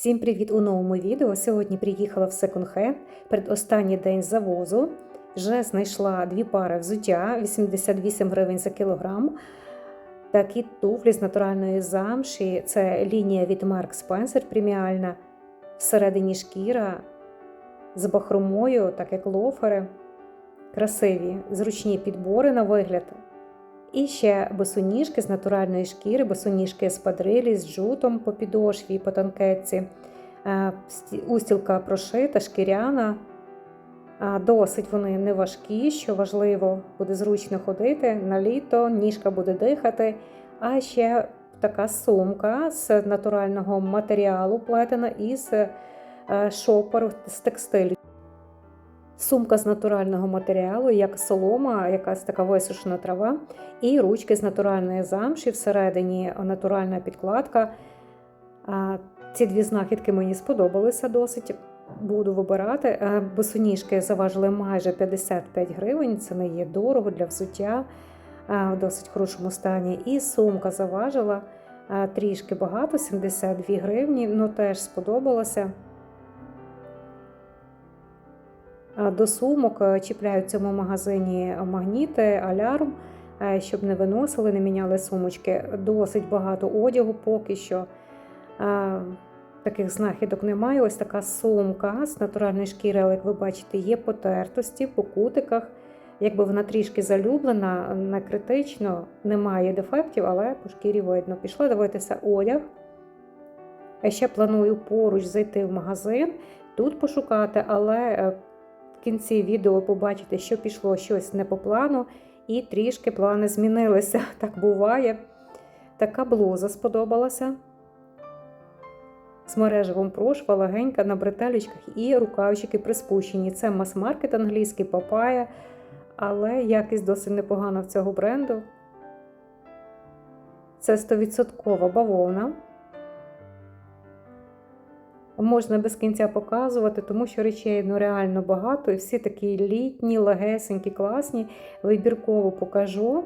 Всім привіт у новому відео. Сьогодні приїхала в секонд-хенд передостанній день завозу. Вже знайшла дві пари взуття 88 гривень за кілограм. Такі туфлі з натуральної замші. Це лінія від Mark Spencer преміальна. Всередині шкіра з бахромою, так як лофери. Красиві, зручні підбори на вигляд. І ще босоніжки з натуральної шкіри, босоніжки з падрилі, з джутом по підошві, по танкетці. Е, Устілка прошита, шкіряна. Е, Досить вони не важкі, що важливо, буде зручно ходити на літо, ніжка буде дихати. А ще така сумка з натурального матеріалу плетена із е, шопору з текстилю. Сумка з натурального матеріалу, як солома, якась така висушена трава, і ручки з натуральної замші, всередині натуральна підкладка. Ці дві знахідки мені сподобалися досить. Буду вибирати. Босоніжки заважили майже 55 гривень, це не є дорого для взуття в досить хорошому стані. І сумка заважила трішки багато, 72 гривні, ну теж сподобалося. До сумок чіпляють в цьому магазині магніти, алярм, щоб не виносили, не міняли сумочки. Досить багато одягу поки що. Таких знахідок немає. Ось така сумка з натуральної шкіри, але, як ви бачите, є потертості по кутиках. Якби вона трішки залюблена, не критично, немає дефектів, але по шкірі видно. Пішла дивитися одяг. Я ще планую поруч зайти в магазин, тут пошукати, але е, в кінці відео побачите, що пішло щось не по плану, і трішки плани змінилися. Так буває. Така блуза сподобалася. З мережевим прошва, легенька на бретелечках і рукавчики приспущені. Це мас-маркет англійський папая, але якість досить непогана в цього бренду. Це 100% бавовна. Можна без кінця показувати, тому що речей ну, реально багато, і всі такі літні, легесенькі, класні. Вибірково покажу,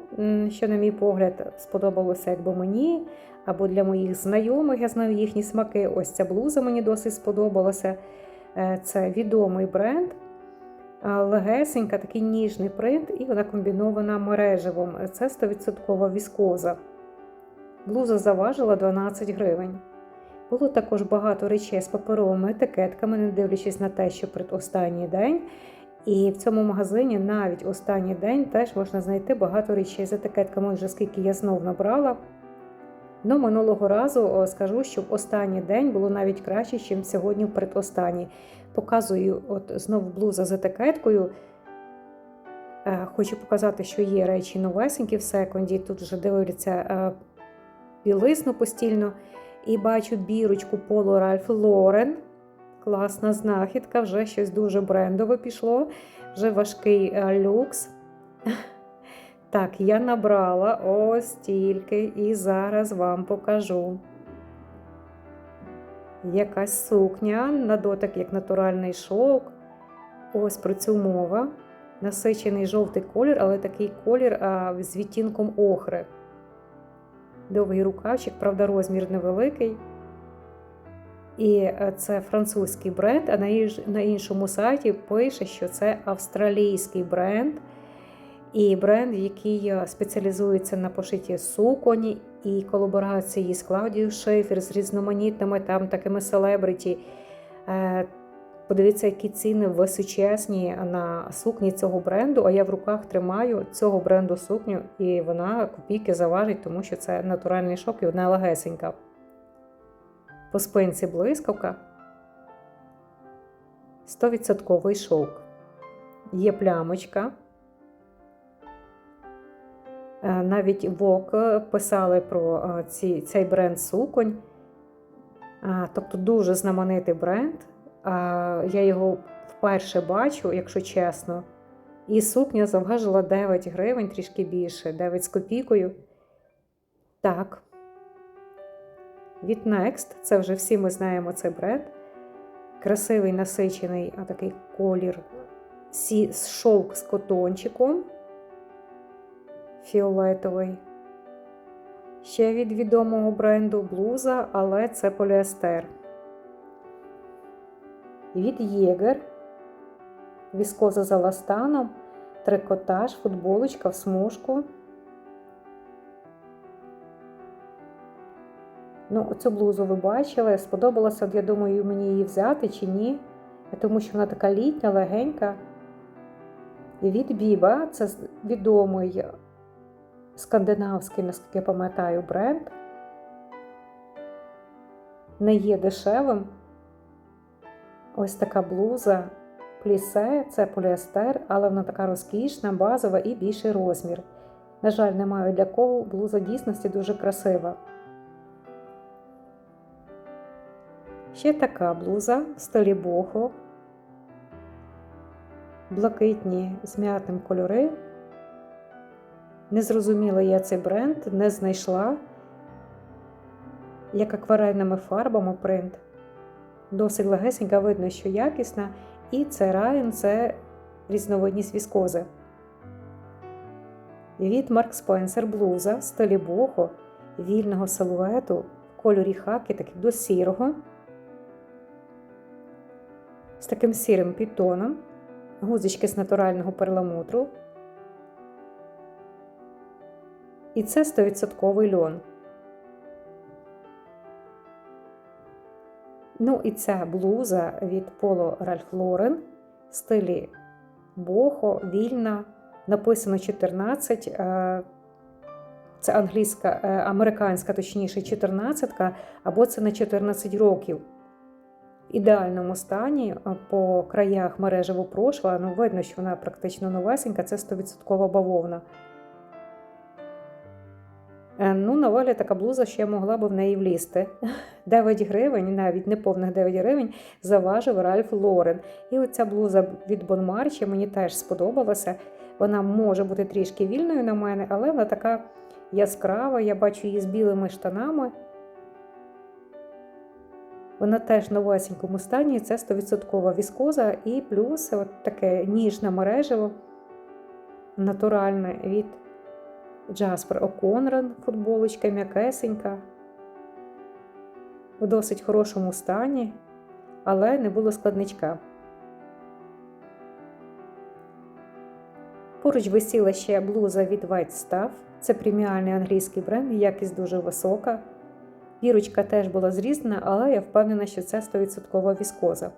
що, на мій погляд, сподобалося якби мені, або для моїх знайомих, я знаю їхні смаки. Ось ця блуза мені досить сподобалася. Е, це відомий бренд. Легесенька, такий ніжний принт, і вона комбінована мережевим. Це 100% віскоза. Блуза заважила 12 гривень. Було також багато речей з паперовими етикетками, не дивлячись на те, що предостанній день. І в цьому магазині навіть останній день теж можна знайти багато речей з етикетками, вже скільки я знов набрала. Ну, минулого разу скажу, що в останній день було навіть краще, ніж сьогодні в предостанній. Показую от знову блуза з етикеткою. Е, хочу показати, що є речі новесенькі в секунді. Тут вже дивляться е, білизну постільно. І бачу бірочку Polo Ralph Lauren. Класна знахідка, вже щось дуже брендове пішло, вже важкий е, люкс. Так, я набрала ось тільки і зараз вам покажу. Якась сукня, на дотик, як натуральний шовк. Ось про цю мова. Насичений жовтий колір, але такий колір а, з відтінком охри довгий рукавчик, правда, розмір невеликий. І е, це французький бренд, а на іншому сайті пише, що це австралійський бренд. І бренд, який е, спеціалізується на пошитті суконі і колаборації з Клаудією Шейфер, з різноманітними там такими селебриті. Е, Подивіться, які ціни височесні на сукні цього бренду. А я в руках тримаю цього бренду сукню, і вона копійки заважить, тому що це натуральний шок і одна легесенька. По спинці блискавка. 100% шовк. Є плямочка. Е, навіть ВОК писали про е, ці, цей бренд суконь. Тобто дуже знаменитий бренд. Я його вперше бачу, якщо чесно. І сукня заважила 9 гривень, трішки більше, 9 з копійкою. Так. Від Next, це вже всі ми знаємо цей бренд. Красивий насичений а такий колір Сі, шовк з котончиком. Фіолетовий. Ще від відомого бренду блуза, але це поліестер. Від Єгер, віскоза за ластаном, трикотаж, футболочка в смужку. Ну, цю блузу ви бачили. Сподобалося, я думаю, мені її взяти чи ні, тому що вона така літня, легенька. І від Біба це відомий скандинавський, наскільки я пам'ятаю, бренд. Не є дешевим. Ось така блуза плісе, це поліестер, але вона така розкішна, базова і більший розмір. На жаль, не маю для кого блуза дійсності дуже красива. Ще така блуза в стилі бохо. Блакитні з м'ятим кольори. Не зрозуміла я цей бренд, не знайшла, як акварельними фарбами принт. Досить легесенька, видно, що якісна, і це Ryan, це різновидність віскози. Від Mark Spencer блуза в стилі бохо вільного силуету в кольорі хаки, такий до сірого, з таким сірим підтоном, гузички з натурального перламутру. І це 100% льон. Ну і ця блуза від Polo Ralph Lauren в стилі бохо, вільна, написано 14. е, Це англійська, е, американська, точніше, 14-ка, або це на 14 років. В ідеальному стані е, по краях мережево прошла, ну видно, що вона практично новесенька, це 100% бавовна. Е, Ну, на вигляд така блуза ще могла б в неї влізти. 9 гривень, навіть не повних 9 гривень, заважив Ральф Лорен. І оця блуза від Бонмарчі мені теж сподобалася. Вона може бути трішки вільною на мене, але вона така яскрава. Я бачу її з білими штанами. Вона теж в новесенькому стані, це 100% віскоза і плюс от таке ніжне мережево, натуральне від Джаспер О'Конран, футболочка м'якесенька, в досить хорошому стані, але не було складничка. Поруч висіла ще блуза від White Stuff. Це преміальний англійський бренд, якість дуже висока. Вірочка теж була зрізана, але я впевнена, що це 100% віскоза.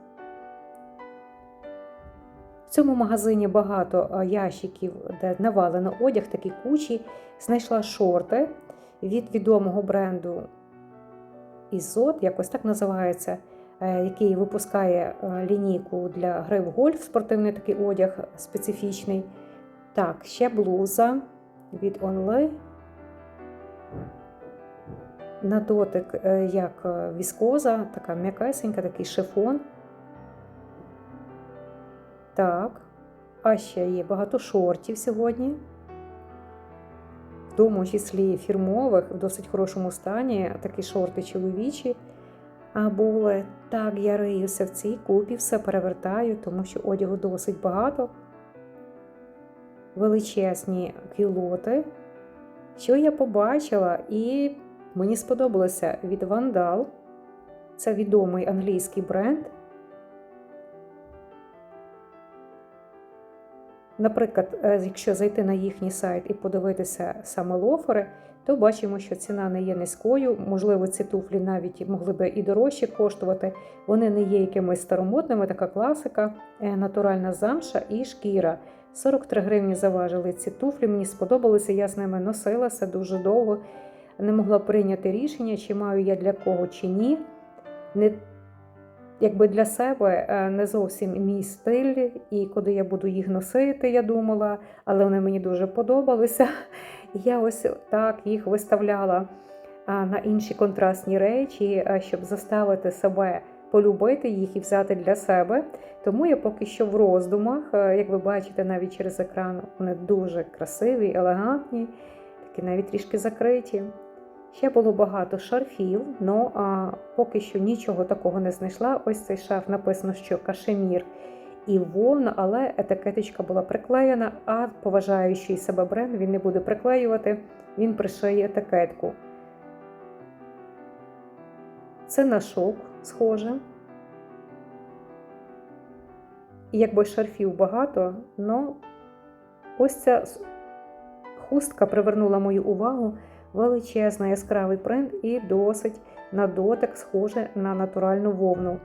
В цьому магазині багато ящиків, де навалено одяг, такі кучі. Знайшла шорти від відомого бренду Ізот, якось так називається, е, який випускає е, лінійку для гри в гольф, спортивний такий одяг специфічний. Так, ще блуза від Only. На дотик, е, як віскоза, така м'якесенька, такий шифон. Так, а ще є багато шортів сьогодні, в тому числі фірмових, в досить хорошому стані, такі шорти чоловічі. А були так, я риюся в цій купі, все перевертаю, тому що одягу досить багато. Величезні кюлоти. Що я побачила, і мені сподобалося від Вандал. Це відомий англійський бренд. Наприклад, е, якщо зайти на їхній сайт і подивитися саме лофери, то бачимо, що ціна не є низькою. Можливо, ці туфлі навіть могли би і дорожче коштувати. Вони не є якимись старомодними, така класика, е, натуральна замша і шкіра. 43 гривні заважили ці туфлі. Мені сподобалися, я з ними носилася дуже довго. Не могла прийняти рішення, чи маю я для кого, чи ні. Не якби для себе е, не зовсім мій стиль, і куди я буду їх носити, я думала, але вони мені дуже подобалися. Я ось так їх виставляла на інші контрастні речі, е, щоб заставити себе полюбити їх і взяти для себе. Тому я поки що в роздумах, е, як ви бачите, навіть через екран вони дуже красиві, елегантні, такі навіть трішки закриті. Ще було багато шарфів, ну а поки що нічого такого не знайшла. Ось цей шарф написано, що кашемір і вовна, але етикеточка була приклеєна, а поважаючий себе бренд він не буде приклеювати, він пришиє етикетку. Це на шок схоже. якби шарфів багато, але ось ця хустка привернула мою увагу. Величезний яскравий принт і досить на дотик схоже на натуральну вовну.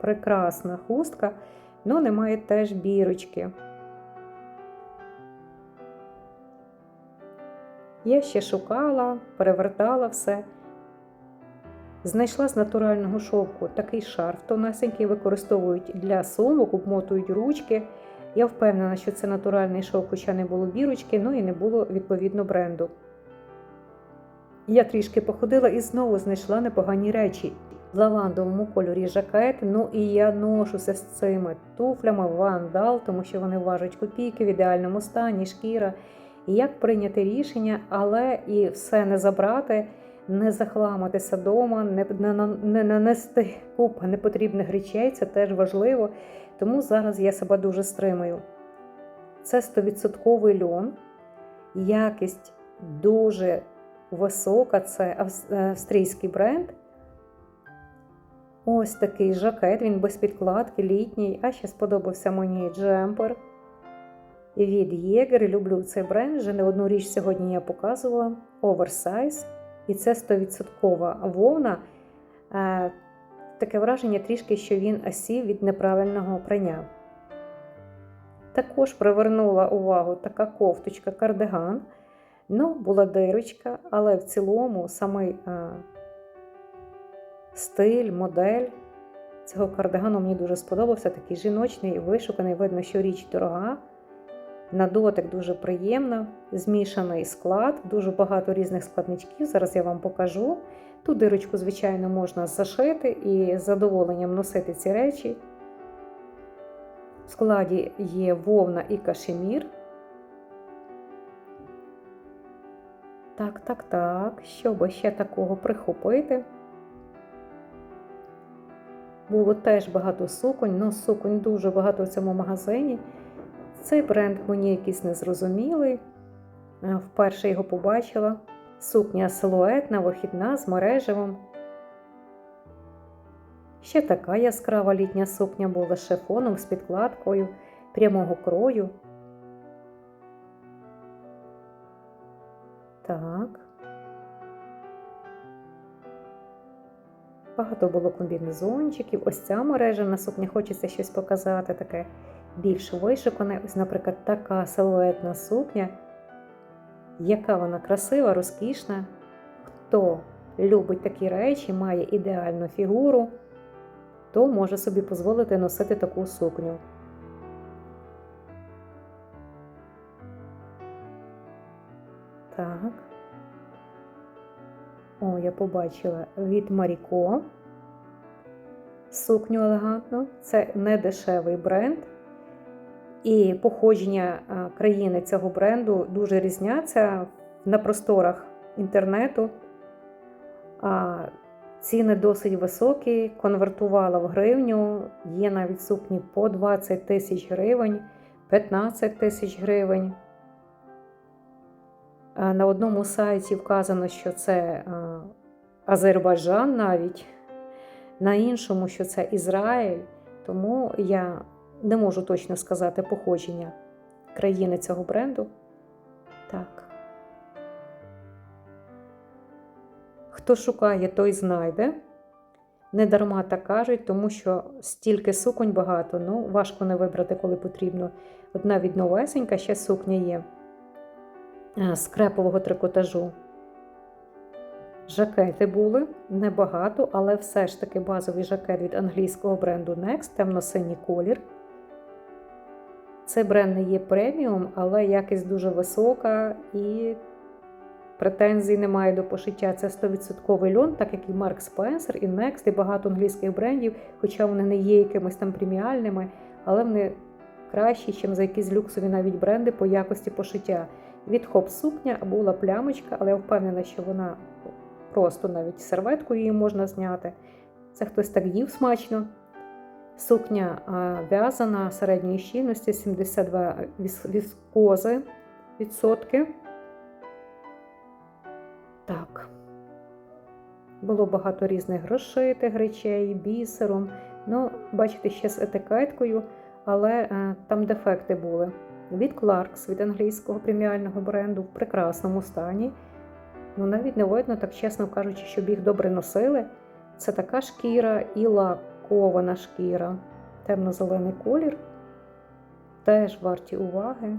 Прекрасна хустка, але немає теж бірочки. Я ще шукала, перевертала все. Знайшла з натурального шовку такий шарф тонесенький, використовують для сумок, обмотують ручки. Я впевнена, що це натуральний шовк, хоча не було бірочки, ну і не було відповідно бренду. Я трішки походила і знову знайшла непогані речі. В лавандовому кольорі жакет, ну і я ношуся з цими туфлями вандал, тому що вони важать копійки в ідеальному стані, шкіра. І як прийняти рішення, але і все не забрати, не захламатися вдома, не, не, не нанести купа непотрібних речей, це теж важливо. Тому зараз я себе дуже стримую. Це 100% льон, якість дуже висока, це е, австрійський бренд. Ось такий жакет, він без підкладки, літній, а ще сподобався мені джемпер від Єгер. Люблю цей бренд. Вже не одну річ сьогодні я показувала. Оверсайз. І це 100% вовна. Таке враження трішки, що він осів від неправильного прання. Також привернула увагу така кофточка кардиган. Ну, була дирочка, але в цілому самий е, стиль, модель цього кардигану мені дуже сподобався. Такий жіночний, вишуканий, видно, що річ дорога. На дотик дуже приємно, змішаний склад, дуже багато різних складничків. Зараз я вам покажу. Ту дирочку, звичайно, можна зашити і з задоволенням носити ці речі. В складі є вовна і кашемір. Так, так, так. Щоб ще такого прихопити. Було теж багато суконь, але суконь дуже багато в цьому магазині. Цей бренд мені якийсь незрозумілий. Е, Вперше його побачила. Сукня силуетна, вихідна з мережевим. Ще така яскрава літня сукня була з шифоном, з підкладкою прямого крою. Так. Багато було комбінезончиків. Ось ця мережевна сукня, хочеться щось показати, таке більш вишукане. Ось, наприклад, така силуетна сукня. Яка вона красива, розкішна. Хто любить такі речі, має ідеальну фігуру, то може собі дозволити носити таку сукню. Так. О, я побачила від Маріко. Сукню елегантну. Це не дешевий бренд. І походження країни цього бренду дуже різняться на просторах інтернету. Ціни досить високі, конвертувала в гривню. Є навіть сукні по 20 тисяч гривень, 15 тисяч гривень. На одному сайті вказано, що це Азербайджан навіть, на іншому, що це Ізраїль. Тому я не можу точно сказати походження країни цього бренду. Так. Хто шукає, той знайде. Не дарма так кажуть, тому що стільки суконь багато, ну важко не вибрати, коли потрібно. Одна від новесенька, ще сукня є з крепового трикотажу. Жакети були небагато, але все ж таки базовий жакет від англійського бренду Next, темно-синій колір. Цей бренд не є преміум, але якість дуже висока і претензій немає до пошиття. Це 100% льон, так як і Mark Spencer, і Next, і багато англійських брендів, хоча вони не є якимись там преміальними, але вони кращі, ніж за якісь люксові навіть бренди по якості пошиття. Від хоп сукня була плямочка, але я впевнена, що вона просто навіть серветкою її можна зняти. Це хтось так їв смачно. Сукня в'язана середньої щільності 72 віс- віскози відсотки. Так. Було багато різних розшитих речей, бісером, Ну, бачите, ще з етикеткою, але е, там дефекти були. Від Clarks, від англійського преміального бренду в прекрасному стані. Ну, навіть не видно, так чесно кажучи, щоб їх добре носили. Це така шкіра і лакована шкіра. Темно-зелений колір. Теж варті уваги.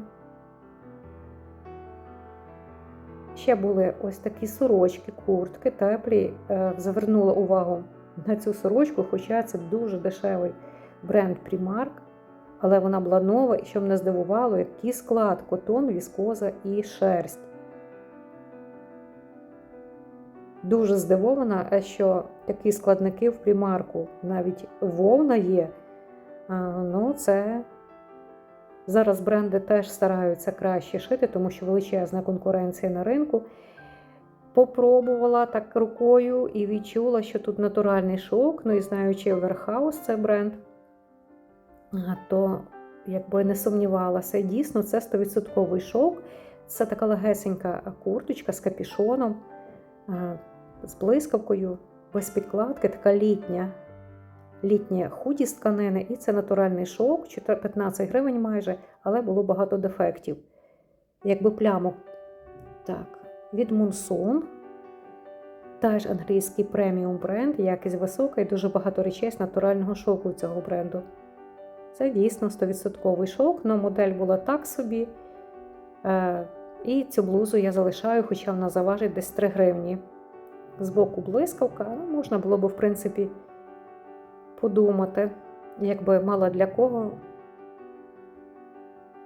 Ще були ось такі сорочки, куртки, теплі. Е, Завернула увагу на цю сорочку, хоча це дуже дешевий бренд Primark, але вона була нова і що мене здивувало, який склад котон, віскоза і шерсть. Дуже здивована, е, що такі складники в примарку, навіть вовна є. Ну, це зараз бренди теж стараються краще шити, тому що величезна конкуренція на ринку. Попробувала так рукою і відчула, що тут натуральний шовк. Ну і знаючи Верхаус, це бренд, то якби не сумнівалася. Дійсно, це 100% шовк. Це така легесенька курточка з капішоном, з блискавкою, без підкладки, така літня. Літня худі з тканини, і це натуральний шовк, 15 гривень майже, але було багато дефектів. Якби плямок. Так, від Monsoon. Теж англійський преміум бренд, якість висока і дуже багато речей з натурального шовку цього бренду. Це дійсно 100% шовк, але модель була так собі. І цю блузу я залишаю, хоча вона заважить десь 3 гривні. Збоку блискавка, ну, можна було б, в принципі, подумати, якби мала для кого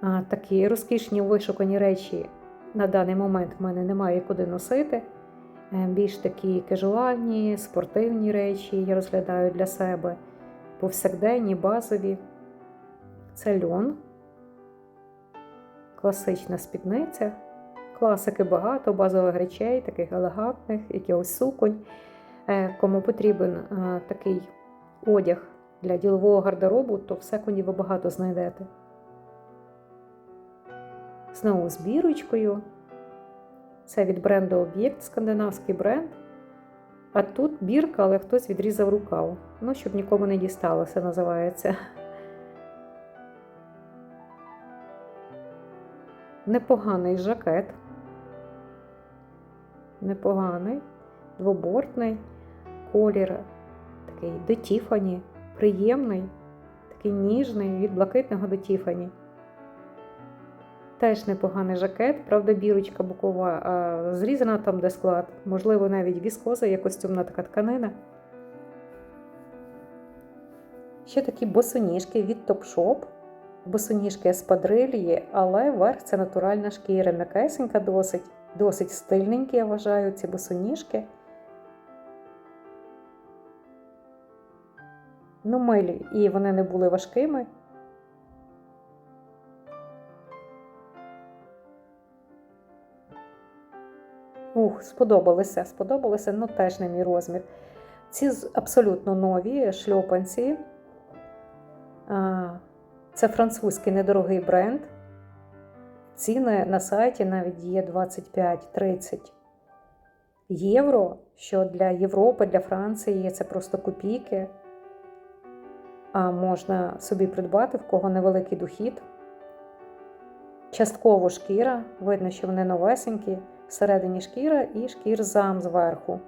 а, такі розкішні вишукані речі на даний момент в мене немає куди носити. Е, Більш такі кажуальні, спортивні речі я розглядаю для себе, повсякденні, базові. Це льон, класична спідниця, класики багато, базових речей, таких елегантних, якихось суконь. Е, Кому потрібен е, такий одяг для ділового гардеробу, то в секунді ви багато знайдете. Знову з бірочкою. Це від бренду Об'єкт, скандинавський бренд. А тут бірка, але хтось відрізав рукав. Ну, щоб нікому не дісталося, називається. Непоганий жакет. Непоганий, двобортний колір, такий до Тіфані, приємний, такий ніжний, від блакитного до Тіфані. Теж непоганий жакет, правда, бірочка бокова а зрізана там, де склад, можливо, навіть віскоза, є костюмна така тканина. Ще такі босоніжки від Topshop. Босоніжки еспадрильї, але верх це натуральна шкіра, м'якесенька досить, досить стильненькі, я вважаю, ці босоніжки. Ну, милі, і вони не були важкими. Ух, сподобалися, сподобалися, ну теж не мій розмір. Ці абсолютно нові шльопанці. Це французький недорогий бренд. Ціни на сайті навіть є 25-30 євро, що для Європи, для Франції це просто копійки. А можна собі придбати, в кого невеликий дохід. Частково шкіра, видно, що вони новесенькі, всередині шкіра і шкір зам зверху.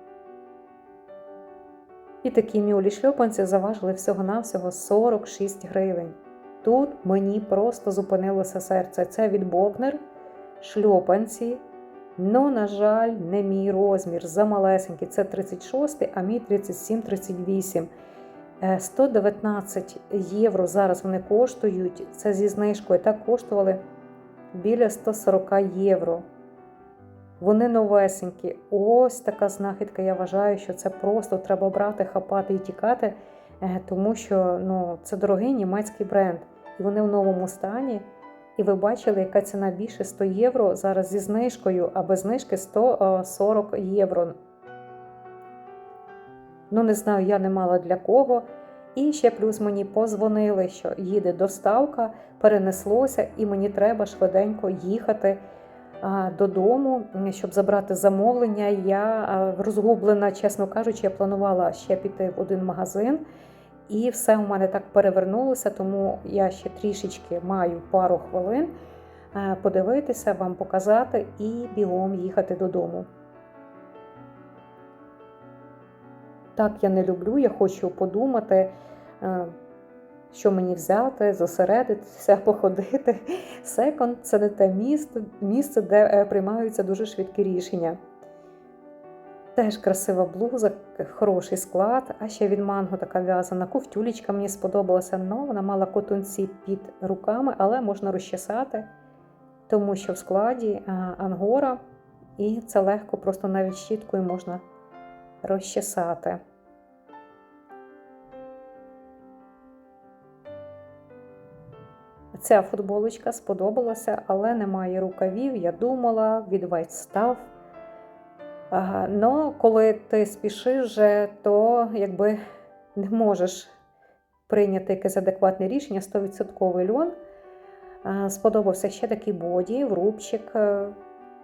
І такі мюлі шльопанці заважили всього-навсього 46 гривень. Тут мені просто зупинилося серце. Це від Богнер, шльопанці. Ну, на жаль, не мій розмір. Замалесенький. Це 36, а мій 37-38. 119 євро зараз вони коштують. Це зі знижкою. Так коштували біля 140 євро. Вони новесенькі. Ось така знахідка. Я вважаю, що це просто треба брати, хапати і тікати, тому що ну, це дорогий німецький бренд. І вони в новому стані. І ви бачили, яка ціна більше 100 євро зараз зі знижкою, а без знижки 140 євро. Ну, не знаю, я не мала для кого. І ще плюс мені позвонили, що їде доставка, перенеслося, і мені треба швиденько їхати додому, щоб забрати замовлення. Я а, розгублена, чесно кажучи, я планувала ще піти в один магазин І все у мене так перевернулося, тому я ще трішечки маю пару хвилин е, подивитися, вам показати і бігом їхати додому. Так я не люблю, я хочу подумати, е, що мені взяти, зосередитися, походити. Секонд це не те місце, місце, де е, приймаються дуже швидкі рішення. Теж красива блуза, хороший склад, а ще від манго така в'язана. Ковтюлечка мені сподобалася. Ну, вона мала котунці під руками, але можна розчесати, тому що в складі ангора, і це легко, просто навіть щіткою можна розчесати. Ця футболочка сподобалася, але немає рукавів. Я думала, від White Stuff. Ну, коли ти спішиш, вже, то якби не можеш прийняти якесь адекватне рішення, 100% льон. Сподобався ще такий боді, врубчик. Е,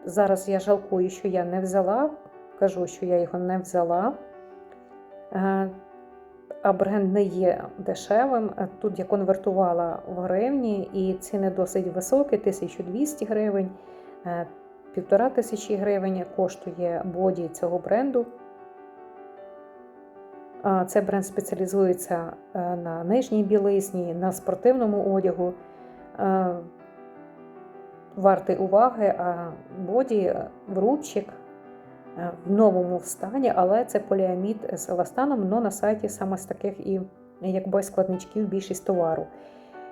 Зараз я жалкую, що я не взяла. Кажу, що я його не взяла. Е, А бренд не є дешевим. Е, Тут я конвертувала в гривні, і ціни досить високі: 1200 гривень. Півтора тисячі гривень коштує боді цього бренду. Цей бренд спеціалізується е, на нижній білизні, на спортивному одягу. Е, Вартий уваги, а боді врубчик е, в новому стані, але це поліамід з еластаном, але на сайті саме з таких і якби складничків більшість товару.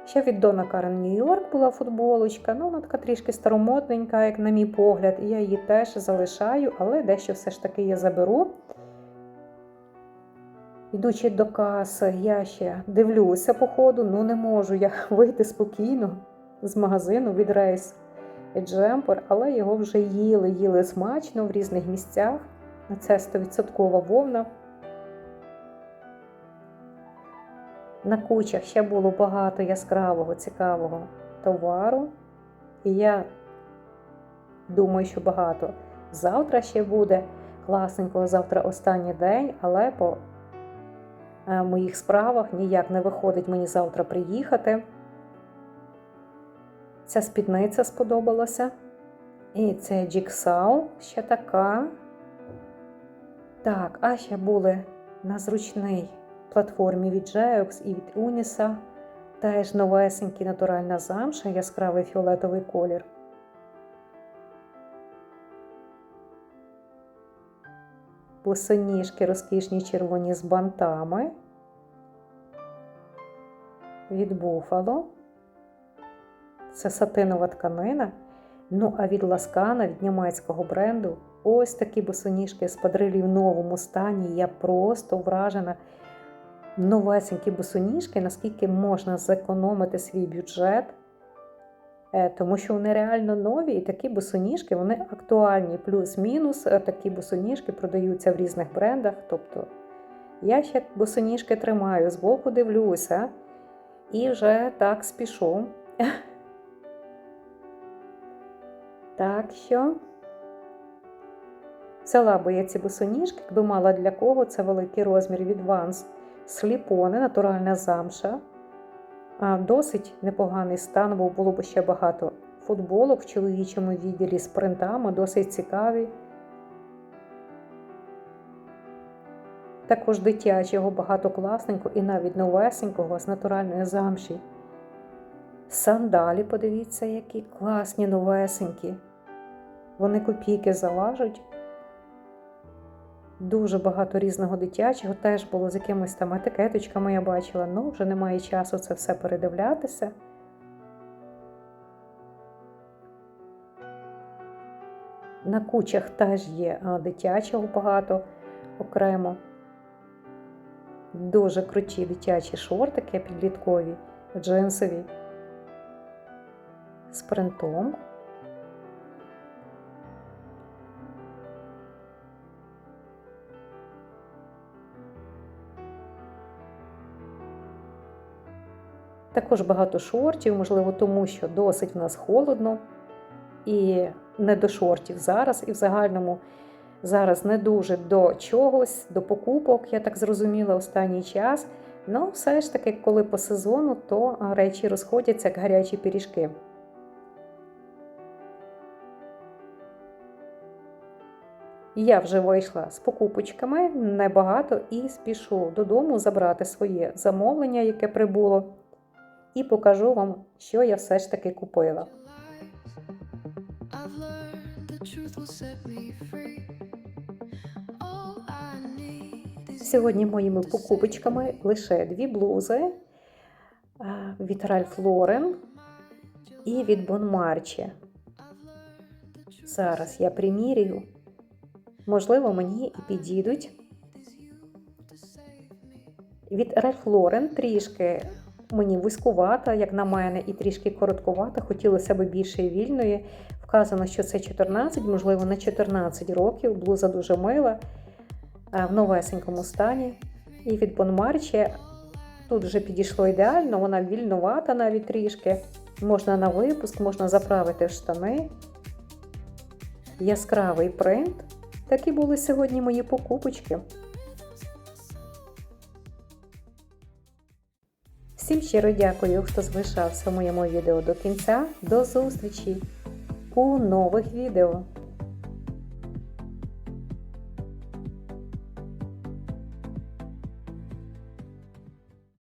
Ще від Дона Карен Нью-Йорк була футболочка, ну вона така трішки старомодненька, як на мій погляд, і я її теж залишаю, але дещо все ж таки я заберу. Йдучи до каси, я ще дивлюся по ходу, ну не можу я вийти спокійно з магазину від рейс Джемпер, але його вже їли, їли смачно в різних місцях. Це 100% вовна. На кучах ще було багато яскравого, цікавого товару. І я думаю, що багато. Завтра ще буде класненького, завтра останній день, але по е, моїх справах ніяк не виходить мені завтра приїхати. Ця спідниця сподобалася. І це джіксау ще така. Так, а ще були на зручний платформі від Geox і від Уніса. Теж новесенький натуральна замша, яскравий фіолетовий колір. Босоніжки розкішні червоні з бантами. Від Буфало. Це сатинова тканина. Ну, а від Ласкана, від німецького бренду, ось такі босоніжки з падрилі в новому стані. Я просто вражена новесенькі босоніжки, наскільки можна зекономити свій бюджет, Е, тому що вони реально нові, і такі босоніжки вони актуальні. Плюс-мінус е, такі босоніжки продаються в різних брендах. Тобто я ще босоніжки тримаю, збоку дивлюся і вже так спішу. Так що взяла би я ці босоніжки, якби мала для кого це великий розмір від Vans. Сліпони, натуральна замша. Досить непоганий стан, бо було б ще багато футболок в чоловічому відділі з принтами, досить цікаві. Також дитячого, багато класненького і навіть новесенького з натуральної замші. Сандалі, подивіться, які класні, новесенькі. Вони копійки заважуть. Дуже багато різного дитячого теж було з якимись там етикеточками я бачила, ну вже немає часу це все передивлятися. На кучах теж є дитячого багато окремо. Дуже круті дитячі шортики підліткові, джинсові з принтом. Також багато шортів, можливо, тому що досить в нас холодно і не до шортів зараз, і в загальному зараз не дуже до чогось, до покупок, я так зрозуміла, останній час. Ну, все ж таки, коли по сезону, то речі розходяться як гарячі пиріжки. Я вже вийшла з покупочками небагато і спішу додому забрати своє замовлення, яке прибуло, і покажу вам, що я все ж таки купила. Сьогодні моїми покупочками лише дві блузи від Ralph Lauren і від Bon Marche. Зараз я примірюю. Можливо, мені і підійдуть. Від Ralph Lauren трішки мені вузькувата, як на мене, і трішки короткувата. Хотілося б більше вільної. Вказано, що це 14, можливо, на 14 років. Блуза дуже мила, в новесенькому стані. І від Bon тут вже підійшло ідеально, вона вільнувата навіть трішки. Можна на випуск, можна заправити в штани. Яскравий принт. Такі були сьогодні мої покупочки. Всім щиро дякую, хто залишався в моєму відео до кінця. До зустрічі у нових відео!